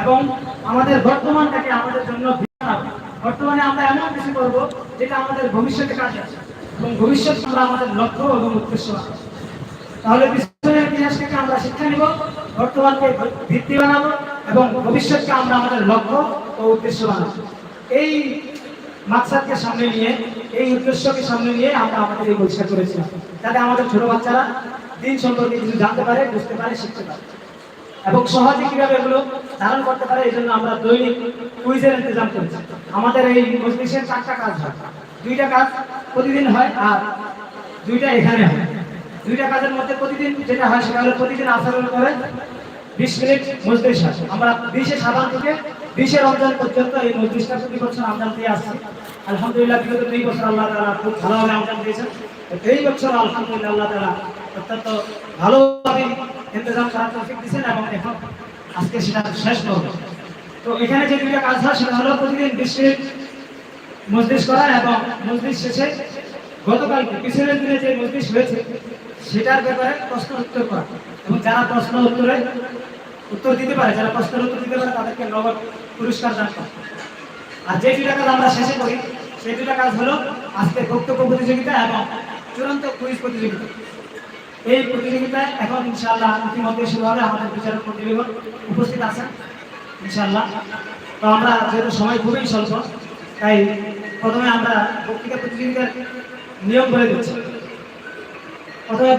এবং আমাদের বর্তমানটাকে আমাদের জন্য বর্তমানে আমরা এমন কিছু করব যেটা আমাদের ভবিষ্যতে কাজে আসে এবং ভবিষ্যৎ আমরা আমাদের লক্ষ্য এবং উদ্দেশ্য আছে তাহলে পিছনের ইতিহাস থেকে আমরা শিক্ষা নিব, বর্তমানকে ভিত্তি বানাবো এবং ভবিষ্যৎকে আমরা আমাদের লক্ষ্য ও উদ্দেশ্য বানাবো। এই মাকসাদকে সামনে নিয়ে, এই উদ্দেশ্যকে সামনে নিয়ে আমরা আমাদের এই বৈশাখ করেছিলাম। যাতে আমাদের ছোট বাচ্চারা দিন সম্পর্কে কিছু জানতে পারে, বুঝতে পারে, শিখতে পারে। এবং সহজে কীভাবে এগুলো ধারণ করতে পারে এই জন্য আমরা দৈনিক কুইজের ইন্তজাম করেছি। আমাদের এই মজলিসের চারটা কাজ হয়। দুইটা কাজ প্রতিদিন হয় আর দুইটা এখানে হয়। দুইটা কাজের মধ্যে প্রতিদিন যেটা হয় সেটা হলো প্রতিদিন আচরণ করে বিশ মিনিট মজলিস হয়। আমরা বিশে সাবান থেকে বিশে রমজান পর্যন্ত এই মজলিসটা প্রতি বছর আমদান দিয়ে আসছি। আলহামদুলিল্লাহ, বিগত দুই বছর আল্লাহ তারা খুব ভালোভাবে আমদান দিয়েছেন। এই বছর আলহামদুলিল্লাহ আল্লাহ তারা অত্যন্ত ভালোভাবে ইন্তজাম করার তৌফিক দিয়েছেন আজকে সেটা শেষ করব। তো এখানে যে দুইটা কাজ হয়, সেটা হলো প্রতিদিন বিশ মিনিট করা এবং মজলিস শেষে গতকাল পিছনের দিনে যে মজলিস হয়েছে, সেটার ব্যাপারে প্রশ্ন উত্তর করা। এবং যারা প্রশ্ন উত্তরে উত্তর দিতে পারে, যারা প্রশ্নের উত্তর দিতে পারে, তাদেরকে নগদ পুরস্কার দান করা। আর যে দুটা কাজ আমরা শেষে করি, সেই দুটা কাজ হলো আজকে বক্তব্য প্রতিযোগিতা এবং চূড়ান্ত কুইজ প্রতিযোগিতা। এই প্রতিযোগিতায় এখন ইনশাআল্লাহ ইতিমধ্যে শুরু হবে আমাদের বিচারক প্রতিবেদন উপস্থিত আছেন ইনশাআল্লাহ। তো আমরা যেহেতু সময় খুবই স্বল্প তাই প্রথমে আমরা বক্তৃতা প্রতিযোগিতার নিয়ম বলে দিচ্ছি। প্রথমে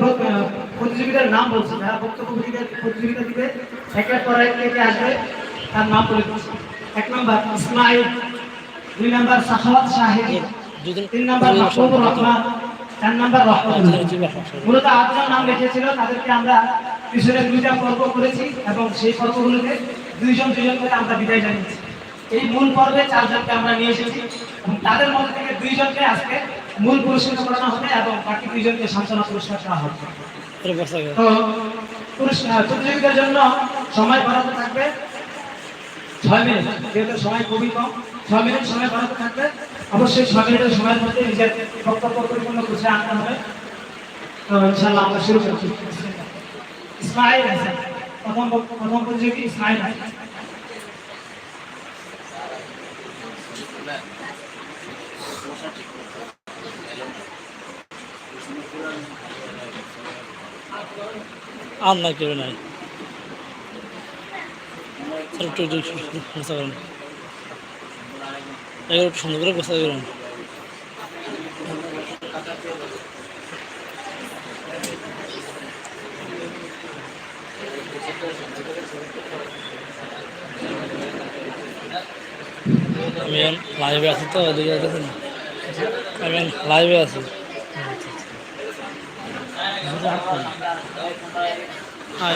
প্রতিযোগিতার নাম বলছি। যারা বক্তব্য প্রতিযোগিতা প্রতিযোগিতা দিবে একের পর এক কে কে আসবে তার নাম বলে দিচ্ছি। এক নম্বর ইসমাইল দুই নম্বর সাখাওয়াত শাহিদ তিন নম্বর মাহবুবুর রহমান চার নম্বর রহমতুল্লাহ। মূলত আটজন নাম রেখেছিল তাদেরকে আমরা পিছনে দুইটা পর্ব করেছি এবং সেই পর্বগুলোতে দুইজন দুইজন করে আমরা বিদায় জানিয়েছি। এই মূল পর্বে চারজনকে আমরা নিয়ে এসেছি এবং তাদের মধ্যে থেকে দুইজনকে আজকে মূল পুরস্কার করানো হবে এবং বাকি দুইজনকে সান্ত্বনা পুরস্কার দেওয়া হবে। তো পুরস্কার প্রতিযোগিতার জন্য সময় বরাদ্দ থাকবে ছয় মিনিট যেহেতু সময় খুবই কম ছয় মিনিট সময় বরাদ্দ থাকবে। অবশ্যই মিনিটের সময়ের মধ্যে নিজের বক্তব্য পরিপূর্ণ গুছিয়ে আনতে হবে তো ইনশাল্লাহ আমরা শুরু করছি ইসমাইল হাসান প্রথম প্রথম প্রতিযোগী ইসমাইল হাসান না কেউ নাই স্যার একটু একটু ব্যবস্থা করুন এগুলো একটু সুন্দর করে ব্যবস্থা করুন আমি এখন লাইভে আছি তো, ওদিকে দেখুন আমি এখন লাইভে আছি। হাই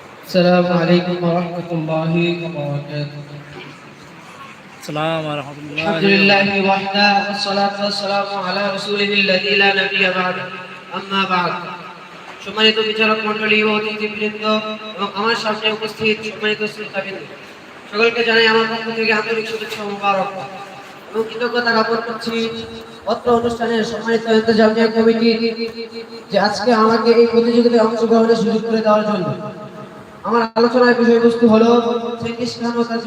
السلام عليكم ورحمة الله وبركاته السلام ورحمة الله الحمد لله وحده والصلاة والسلام على رسوله الذي لا نبي بعده أما بعد সম্মানিত বিচারক মন্ডলী ও অতিথিবৃন্দ এবং আমার সামনে উপস্থিত সম্মানিত শ্রোতাবৃন্দ সকলকে জানাই আমার পক্ষ থেকে আন্তরিক শুভেচ্ছা ও মুবারক এবং কৃতজ্ঞতা জ্ঞাপন করছি অত্র অনুষ্ঠানের সম্মানিত ইন্তজামিয়া কমিটি যে আজকে আমাকে এই প্রতিযোগিতায় অংশগ্রহণের সুযোগ করে দেওয়ার জন্য আমার আলোচনার বিষয়বস্তু হলো চেঙ্গিস খান ও তার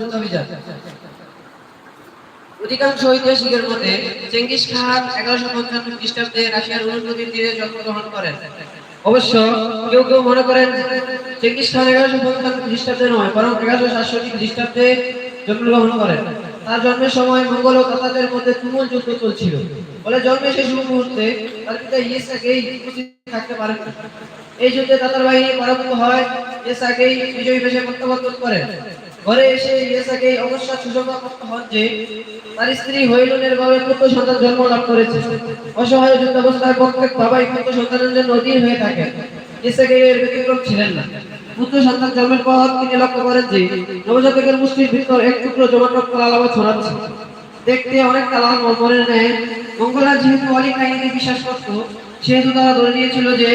অধিকাংশ ঐতিহাসিকের মতে চেঙ্গিস খান এগারোশো পঞ্চান্ন খ্রিস্টাব্দে রাশিয়ার অনুমতির তীরে জন্মগ্রহণ করেন অবশ্য কেউ কেউ মনে করেন চেঙ্গিস খান এগারোশো পঞ্চান্ন খ্রিস্টাব্দে নয়, বরং এগারোশো সাতষট্টি খ্রিস্টাব্দে জন্মগ্রহণ করেন তার জন্মের সময় মঙ্গল ও তাতাদের মধ্যে তুমুল যুদ্ধ চলছিল। ফলে জন্মের শেষ মুহূর্তে তার পিতা ইয়েসাকেই উপস্থিত থাকতে পারেন। এই যুদ্ধে তাতার বাহিনী পরাভূত হয়। ইয়েসাকেই বিজয়ী বেশে প্রত্যাবর্তন করেন। ঘরে এসে ইয়েসাকেই অবশ্যই সুসংবাদ প্রাপ্ত হন যে, তার স্ত্রী হইলুনের গর্ভে পুত্র সন্তান জন্ম লাভ করেছে। অসহায় যুদ্ধাবস্থায় প্রত্যেক বাবাই পুত্র সন্তানের জন্য অধীর হয়ে থাকে ইয়েসাকে এর ব্যতিক্রম ছিলেন না। পুত্র সন্তান জন্মের পর তিনি লক্ষ্য করেন যে, নবজাতকের মুষ্টির ভিতর এক টুকরো জমাট রক্ত আলাবা ছড়াচ্ছে। দেখতে অনেকটা লাল মরমরের ন্যায়। মঙ্গলা যেহেতু অনেক কাহিনী বিশ্বাস করত সেহেতু তারা ধরে নিয়েছিল যে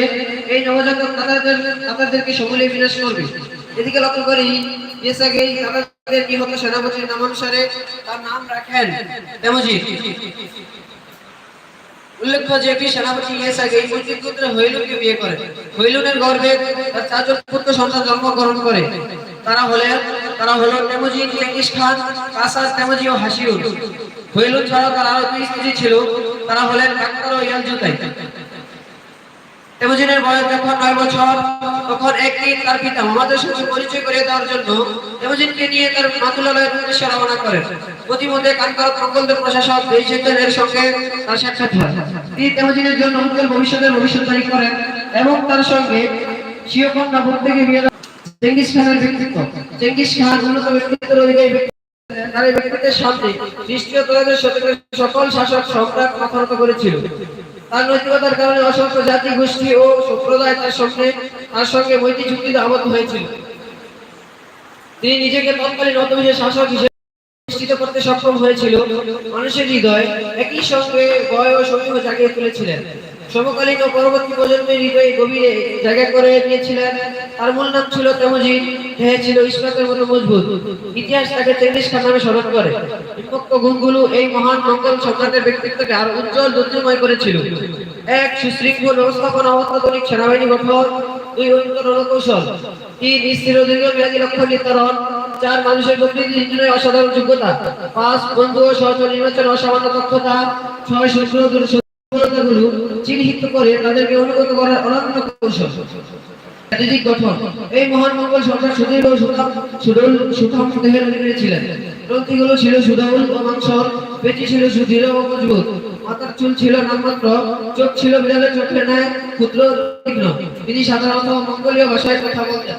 এই নবজাতক তাদের তাদেরকে সমূলে বিনাশ করবে। এদিকে লক্ষ্য করি জন্মগ্রহণ করে। তারা হলেন তারা হলো তেমজি ও হাসিউর হৈলুন ছাড়াও তার আরও স্ত্রী ছিল। তারা হলেন ডাক্তার ও ইয়ালজুতাই বয়স নয় বছর, তখন একদিন তার পিতা পরিচয় করে দেওয়ার জন্য তেমজিনকে নিয়ে তার মাতুলালয়ের উদ্দেশ্যে রওনা করেন। প্রতিমধ্যে কানকার প্রশাসক সঙ্গে তার সাক্ষাৎ হয়। তিনি জন্য উজ্জ্বল ভবিষ্যতের ভবিষ্যৎবাণী করেন এবং তার সঙ্গে শিয়কন্যা থেকে বিয়ে। চেঙ্গিস খানের ব্যক্তিত্ব। চেঙ্গিস খান উন্নত ব্যক্তিত্বের অধিকারী তার সামনে তরুণের সকল শাসক সম্রাট মাথানত করেছিল। তার নৈতিকতার কারণে অসংখ্য জাতি, গোষ্ঠী ও সম্প্রদায় তার সঙ্গে তার সঙ্গে মৈত্রী চুক্তিতে আবদ্ধ হয়েছিল। তিনি নিজেকে তৎকালীন অতবিশের শাসক হিসেবে প্রতিষ্ঠিত করতে সক্ষম হয়েছিল। মানুষের হৃদয় একই সঙ্গে ভয় ও সমীহ জাগিয়ে তুলেছিলেন। সমকালীন ও পরবর্তী প্রজন্মের হৃদয়ে গভীরে জায়গা করে নিয়েছিলেন। তার মূল নাম ছিল তেমজিৎ। দেহে ছিল ইস্পাতের মতো মজবুত। ইতিহাস তাকে চেঙ্গিস খান নামে স্মরণ করে। বিপক্ষ গুণগুলো এই মহান মঙ্গল সম্রাটের ব্যক্তিত্বকে আরও উজ্জ্বল, দুর্যময় করেছিল। এক সুশৃঙ্খল ব্যবস্থাপনা, অত্যাধুনিক সেনাবাহিনী গঠন, দুই উন্নত রণকৌশল, তিন স্থির ও দীর্ঘমেয়াদী লক্ষ্য নির্ধারণ, চার মানুষের নির্ণয়ে অসাধারণ যোগ্যতা, পাঁচ বন্ধু ও সহজ নির্বাচন অসামান্য দক্ষতা, ছয় শত্রু দুর্বলতাগুলো চিহ্নিত করে তাদেরকে অনুগত করার অনন্য কৌশল। শারীরিক গঠন। এই মহান মঙ্গল সরকার সুদীর্ঘ ও সুঠাম দেহের অধিকারী ছিলেন। গ্রন্থিগুলো ছিল সুডল ও মাংসল পেটি ছিল সুদৃঢ় ও মজবুত। মাথার চুল ছিল নামমাত্র, চোখ ছিল বিড়ালের চোখের ন্যায় ক্ষুদ্র তীক্ষ্ণ। তিনি সাধারণত মঙ্গলীয় ভাষায় কথা বলতেন।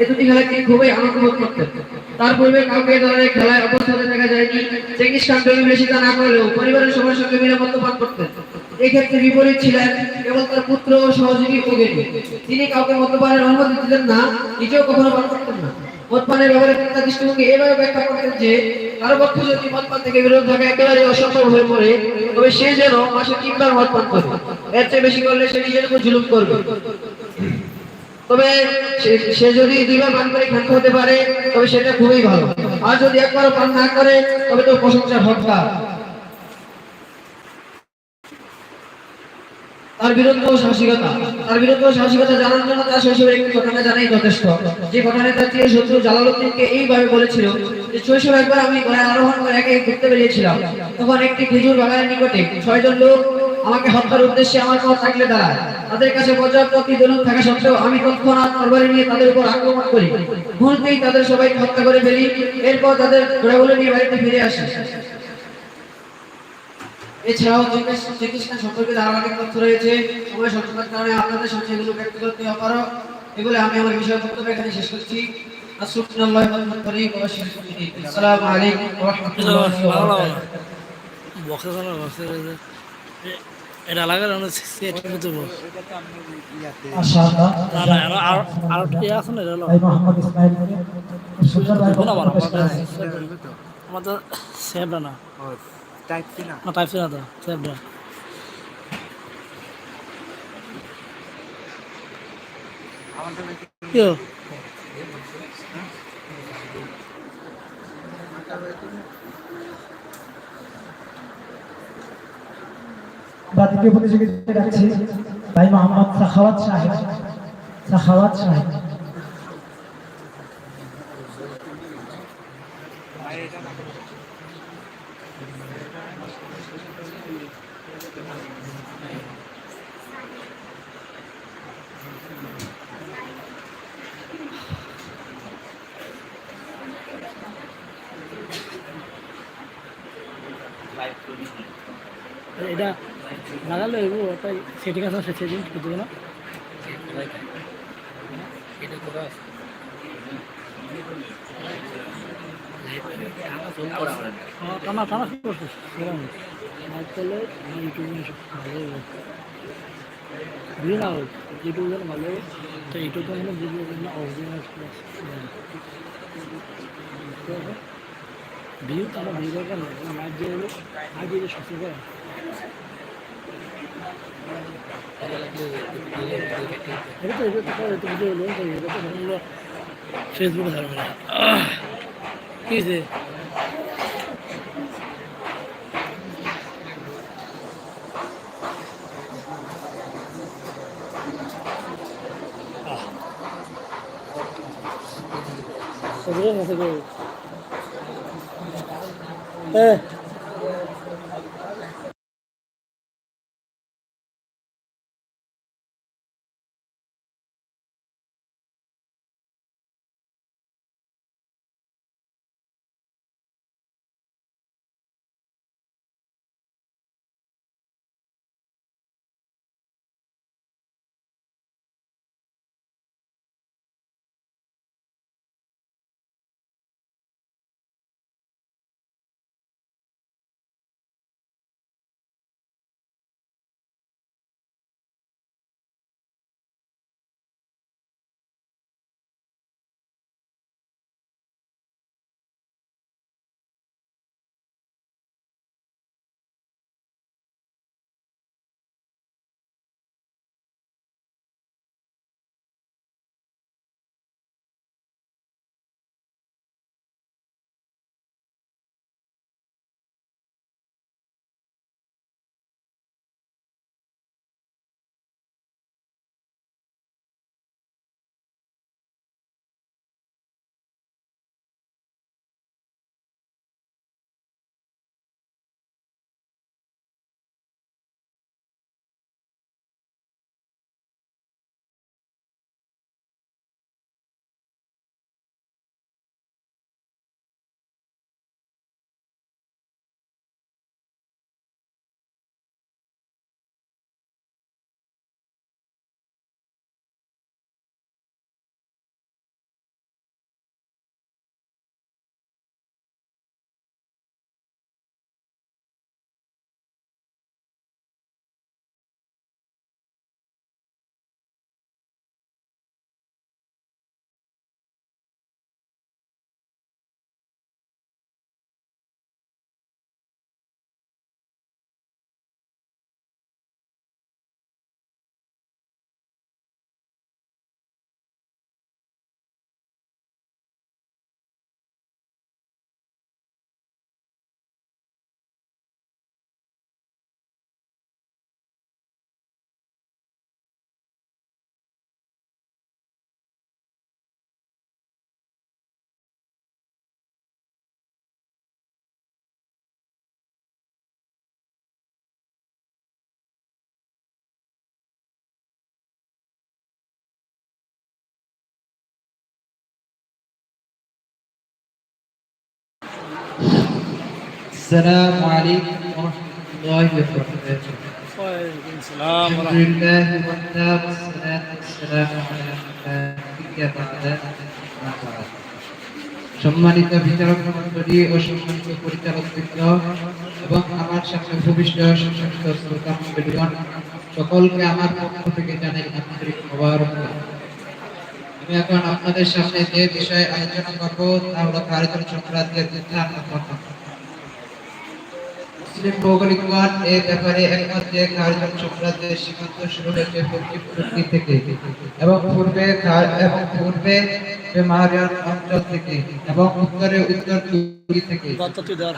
এ দুটি খেলায় খুবই আনন্দ করতেন? তার পূর্বে কাউকে ধরনের খেলায় অবস্থাতে দেখা যায়নি। চেঙ্গিস খান বেশিতা না করলেও পরিবারের সবার সঙ্গে মিলে মদ্যপান করতেন। এক্ষেত্রে বিপরীত ছিলেন কেবল তার পুত্র ও সহযোগী ওগেনি। তিনি কাউকে মদ্যপানের অনুমতি দিতেন না, নিজেও কখনো পান করতেন না। মদপানের ব্যাপারে তার দৃষ্টিভঙ্গি এভাবে ব্যাখ্যা করতেন যে, কারও পক্ষে যদি মদপান থেকে বিরত থাকা একেবারে অসম্ভব হয়ে পড়ে, তবে সে যেন মাসে তিনবার মদপান করে। এর চেয়ে বেশি করলে সে নিজের উপর জুলুম করবে। তবে সে- যদি দুইবার পান করে ক্ষান্ত হতে পারে, তবে সেটা খুবই ভালো। আর যদি একবারও পান না করে, তবে তো প্রশংসা হকদার তার ও সাহসিকতা। তার ও সাহসিকতা জানার জন্য তার শৈশবের একটি ঘটনা জানাই যথেষ্ট। যে ঘটনায় তার চির শত্রু জালালউদ্দিনকে এইভাবে বলেছিল যে, শৈশব একবার আমি ঘোড়ায় আরোহণ করে একে ঘুরতে বেরিয়েছিলাম। তখন একটি খেজুর বাগানের নিকটে ছয়জন লোক আমাকে হত্যার উদ্দেশ্যে আমার পর থাকলে দাঁড়ায়। তাদের কাছে পর্যাপ্ত প্রতিদ্বন্দ্ব থাকা সত্ত্বেও আমি তৎক্ষণাৎ তরবারি নিয়ে তাদের উপর আক্রমণ করি। মুহূর্তেই তাদের সবাইকে হত্যা করে ফেলি। এরপর তাদের ঘোড়াগুলো নিয়ে বাড়িতে ফিরে আসি। এছাড়াও শ্রীকৃষ্ণ সম্পর্কে তথ্য রয়েছে। এগুলো আমি আমার বিষয় বক্তব্য এখানে শেষ করছি। আসসালামু আলাইকুম এটা সেট বল। না না আরও আরও আরও আছে না এটা মোহাম্মদ ইসমাইল আমাদের সেভটা না। টাইপ না? না টাইপ না তো সেভটা আমাদের কি হলো? দ্বিতীয় প্রতিযোগিতা রাখছি ভাই মোহাম্মদ সাখাওয়াত সাহেব সাখাওয়াত সাহেব এটা লাগালে এগো ওটা সেটিং আছে সে সেটিং করতে না হ্যাঁ, টানা টানা শুরু করছিস সেরকম ভালো হবে না যেন ভালো তো ইউটিউবে মানে ভিডিও জন্য অরিজিনাল ভিউ তো আমার ভিডিও কেন লাইভ দিয়ে হলো লাইভ দিয়ে সবচেয়ে করে এটা তো এটা তো এটা ভিডিও হলো তো এটা তো হলো ফেসবুকে ছাড়বে না কি হয়েছে ওগুলো السلام عليكم ورحمة الله وبركاته ওয়ালাইকুম আসসালাম الحمد لله وحده والصلاة والسلام على من لا نبي بعده أما بعد সম্মানিত বিচারক মন্ডলী ও সম্মানিত পরিচালক বৃন্দ এবং আমার সামনে ভূমিষ্ঠ সম্মানিত শ্রোতা মন্ডলীগণ সকলকে আমার পক্ষ থেকে জানাই আন্তরিক মোবারকবাদ আমি এখন আপনাদের সামনে যে বিষয়ে আলোচনা করব তা হলো ভারতের সংক্রান্তের উত্থান ও পতন মুসলিম ভৌগোলিকগণ এ ব্যাপারে একমত যে খারজন সম্রাজ্যের সীমান্ত শুরু হয়েছে পশ্চিম তুর্কি থেকে এবং পূর্বে এবং পূর্বে মারিয়ান অঞ্চল থেকে এবং উত্তরে উত্তর তুর্কি থেকে।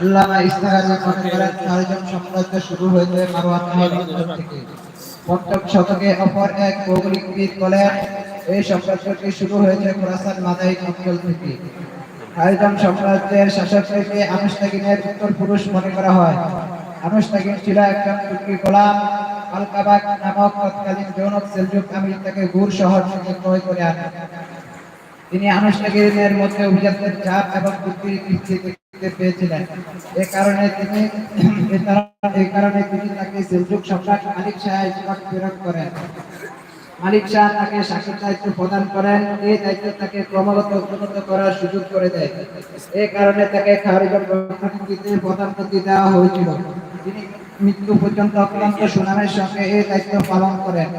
আল্লামা ইস্তাহারি মনে করেন খারজন সাম্রাজ্য শুরু হয়েছে মারওয়ান অঞ্চল থেকে। পঞ্চম শতকে অপর এক ভৌগোলিকবিদ বলেন, এই সাম্রাজ্যটি শুরু হয়েছে খোরাসান মাদাইক অঞ্চল থেকে। খারজন সাম্রাজ্যের শাসককে আনুষ্ঠানিকের উত্তর পুরুষ মনে করা হয়। আনুষ্ঠানিক ছিল একজন তুর্কি গোলাম আলকাবাক নামক তৎকালীন জৌনক সেলজুক আমির তাকে গুর শহর থেকে ক্রয় করে আনেন তিনি আনুষ্ঠানিকের মধ্যে অভিজাতদের চাপ এবং বুদ্ধির দেখতে পেয়েছিলেন। এ কারণে তিনি এ কারণে- তিনি তাকে সেলজুক সম্রাট মালিক শাহ নিকট প্রেরণ করেন। মালিক শাহ তাকে শাসক দায়িত্ব প্রদান করেন, এই দায়িত্ব তাকে ক্রমাগত উন্নত করার সুযোগ করে দেয়। এই কারণে তাকে খারিজন প্রধানমন্ত্রীতে প্রধানমন্ত্রী দেওয়া হয়েছিল। তিনি মৃত্যু পর্যন্ত অক্লান্ত সুনামের সঙ্গে এই দায়িত্ব পালন করেন।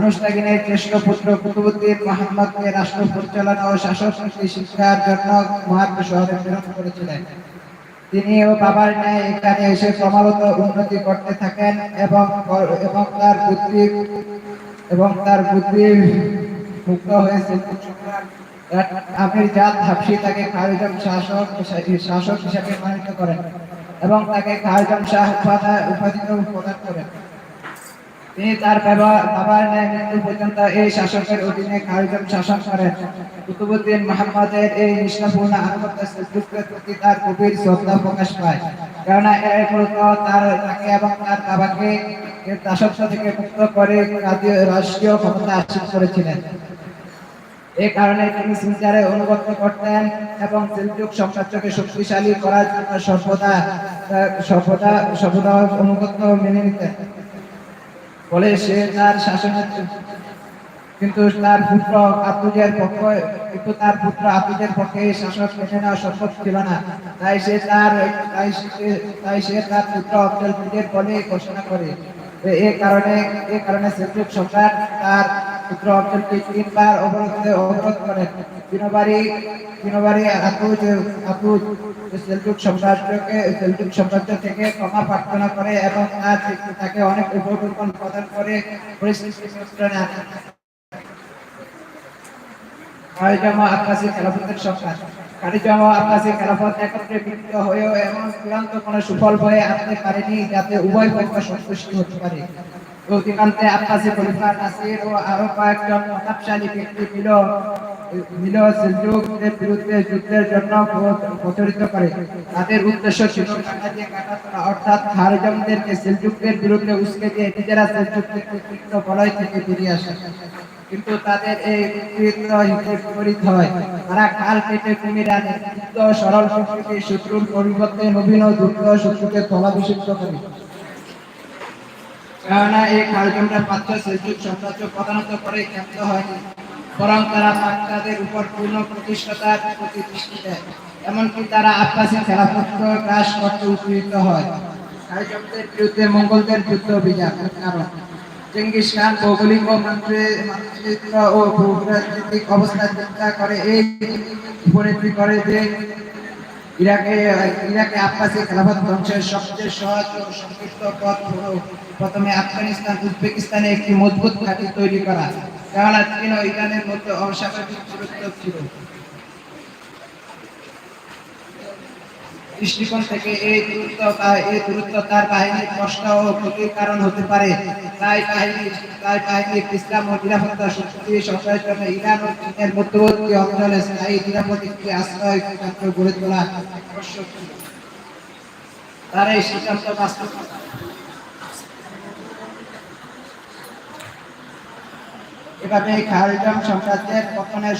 আনুষ্ঠানিকের জ্যেষ্ঠ পুত্র কুতুবুদ্দিন মোহাম্মদকে রাষ্ট্র পরিচালনা ও শাসক শিক্ষার জন্য মহাত্ম শহরে প্রেরণ করেছিলেন। তিনি ও বাবার ন্যায় এখানে এসে ক্রমাগত উন্নতি করতে থাকেন এবং এবং তার বুদ্ধি এবং তার বুদ্ধি মুক্ত হয়েছে। আমির জাত হাফসি তাকে খারিজন শাসক শাসক হিসেবে মনোনীত করেন এবং তাকে খারিজন শাহ উপাধা উপাধি প্রদান করেন। তিনি তার বাবার ন্যায় মৃত্যু পর্যন্ত এই শাসকের অধীনে শাসন করেন। কুতুবুদ্দিন মোহাম্মদের এই নিষ্ঠাপূর্ণ প্রতি তার গভীর শ্রদ্ধা প্রকাশ পায়। কেননা এর মূলত তার তাকে এবং তার বাবাকে দাসত্ব থেকে মুক্ত করে রাষ্ট্রীয় ক্ষমতা হাসিল করেছিলেন। এই কারণে তিনি সিনজারে অনুগত করতেন এবং সেলজুক সাম্রাজ্যকে শক্তিশালী করার জন্য সর্বদা সর্বদা সর্বদা অনুগত মেনে নিতেন। ফলে সে তার শাসনের কিন্তু তার পুত্র আতুজের পক্ষে, কিন্তু তার পুত্র আতুজের পক্ষে শাসক মেনে নেওয়া সম্ভব ছিল না। তাই সে তার, তাই সে- তাই সে তার পুত্র নিজের বলে ঘোষণা করে। এ- থেকে ক্ষমা প্রার্থনা করে এবং তার তাকে অনেক উপকরণ প্রদান করে পরিস্থিতি খারিজামা আব্বাসী সরকার। কোনো সুফল পারেনি যাতে উভয় সন্তুষ্ট হতে পারে। ও আরও কয়েকজন মিল মিল বিরুদ্ধে যুদ্ধের জন্য প্রচলিত করে। তাদের উদ্দেশ্য ছিল কাটাতোলা অর্থাৎ খারিজমদেরকে বিরুদ্ধে উস্কে দিয়ে নিজেরা সেলজুকদের কর্তৃত্ব বলয় থেকে বেরিয়ে আসে। কিন্তু তাদের এই কৃত্য বিপরীত হয়। তারা খাল কেটে কুমির আনে। সরল প্রকৃতির শত্রুর পরিবর্তে নবীন দ্রুত শত্রুকে তলাভিষিক্ত করে। কেননা এই খালজমটা পাত্র সেলজুক সাম্রাজ্য প্রধানত করে ক্ষান্ত হয়নি বরং তারা পাক্তাদের উপর পূর্ণ প্রতিষ্ঠাতার প্রতি দৃষ্টি দেয়। এমনকি তারা আব্বাসী খেলাফত গ্রাস করতে উপনীত হয়। খালজমদের বিরুদ্ধে মঙ্গলদের যুদ্ধ অভিযান। কারণ খান ভৌগোলিক ও ও অবস্থা চিন্তা করে, এই করে যে ইরাকে ইরাকে খেলাফত ধ্বংসের সবচেয়ে সহজ ও সংক্ষিপ্ত পথ হলো প্রথমে আফগানিস্তান, উজবেকিস্তানে একটি মজবুত ঘাঁটি তৈরি করা। কেননা চীন ও ইরানের মধ্যে অস্বাভাবিক দূরত্ব ছিল। দৃষ্টিকোণ থেকে এই দূরত্ব এই দূরত্ব তার বাহিনীর কষ্ট ও ক্ষতির কারণ হতে পারে তাই বাহিনী, তাই বাহিনীর ইসলাম ও নিরাপত্তা শক্তি জন্য ইরান ও চীনের মধ্যবর্তী অঞ্চলে স্থায়ী নিরাপদ একটি আশ্রয় গড়ে তোলা আবশ্যক। তার এই সিদ্ধান্ত বাস্তব এভাবে পতনের